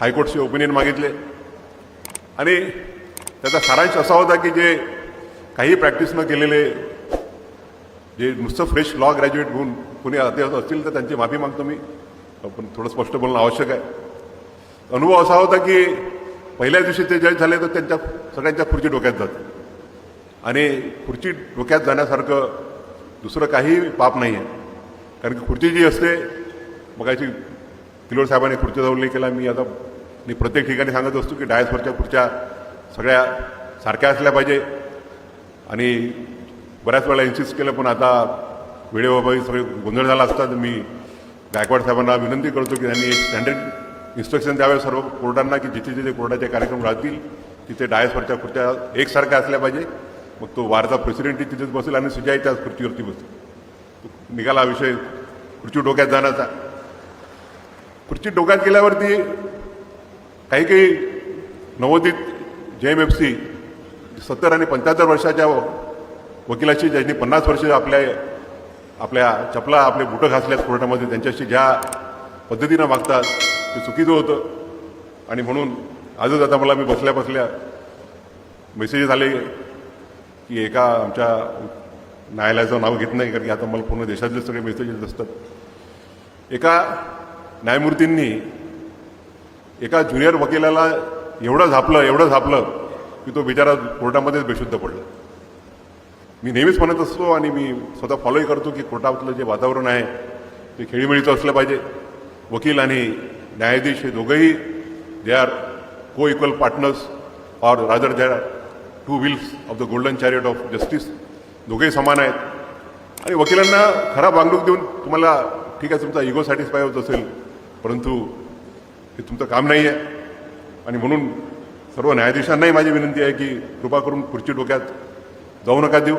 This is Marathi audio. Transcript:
हायकोर्टचे ओपिनियन मागितले. आणि त्याचा सारांश असा होता की जे काही प्रॅक्टिस न केलेले जे नुसतं फ्रेश लॉ ग्रॅज्युएट होऊन कोणी असे असतील तर त्यांची माफी मागतो मी. पण थोडं स्पष्ट बोलणं आवश्यक आहे. अनुभव असा होता की पहिल्या दिवशी ते जज झाले तर त्यांच्या सगळ्यांच्या खुर्ची डोक्यात जाते. आणि खुर्ची डोक्यात जाण्यासारखं दुसरं काही पाप नाही आहे कारण की खुर्ची जी असते मगाशी किलोड साहेबांनी खुर्ची जाऊन केला मी आता मी प्रत्येक ठिकाणी सांगत असतो की डायसवरच्या खुर्च्या सगळ्या सारख्या असल्या पाहिजे. आणि बऱ्याच वेळा इन्सिस्ट केलं पण आता वेळेबाबत सगळे गोंधळ झाला असता तर मी गायकवाड साहेबांना विनंती करतो की त्यांनी एक स्टँडर्ड इन्स्ट्रक्शन द्यावे सर्व कोर्टांना की जिथे जिथे कोर्टाचे कार्यक्रम राहतील तिथे डायसवरच्या खुर्च्या एकसारख्या असल्या पाहिजे. मग तो वारचा प्रेसिडेंटही तिथेच बसेल आणि सुजाई त्याच खुर्चीवरती बसेल. निघाला विषय खुर्ची डोक्यात जाण्याचा. खुर्ची डोक्यात गेल्यावरती काही काही नवोदित जे एम एफ सी सत्तर आणि पंच्याहत्तर वर्षाच्या वकिलाशी ज्यांनी पन्नास वर्ष आपल्या आपल्या चपला आपले बुटं घासल्यात कोर्टामध्ये त्यांच्याशी ज्या पद्धतीनं मागतात ते चुकीचं होतं. आणि म्हणून आजच आता मला मी बसल्या बसल्या मेसेजेस आले की एका आमच्या न्यायालयाचं नाव घेत नाही कारण की आता मला पूर्ण देशातले सगळे मेसेजेस असतात. एका न्यायमूर्तींनी एका ज्युनियर वकिलाला एवढं झापलं एवढं झापलं की तो बिचारा कोर्टामध्येच बेशुद्ध पडला. मी नेहमीच म्हणत असतो आणि मी स्वतः फॉलोही करतो की कोर्टातलं जे वातावरण आहे ते खेळीमेळीचं असलं पाहिजे. वकील आणि न्यायाधीश हे दोघंही they are co equal partners or rather they are two wheels of the golden chariot of justice दोघेही समान आहेत. आणि वकिलांना खराब वागणूक देऊन तुम्हाला ठीक आहे तुमचा इगो सॅटिस्फाय होत असेल परंतु हे तुमचं काम नाही आहे आणि म्हणून सर्व न्यायाधीशांनाही माझी विनंती आहे की कृपा करून खुर्ची डोक्यात जाऊ नका देऊ.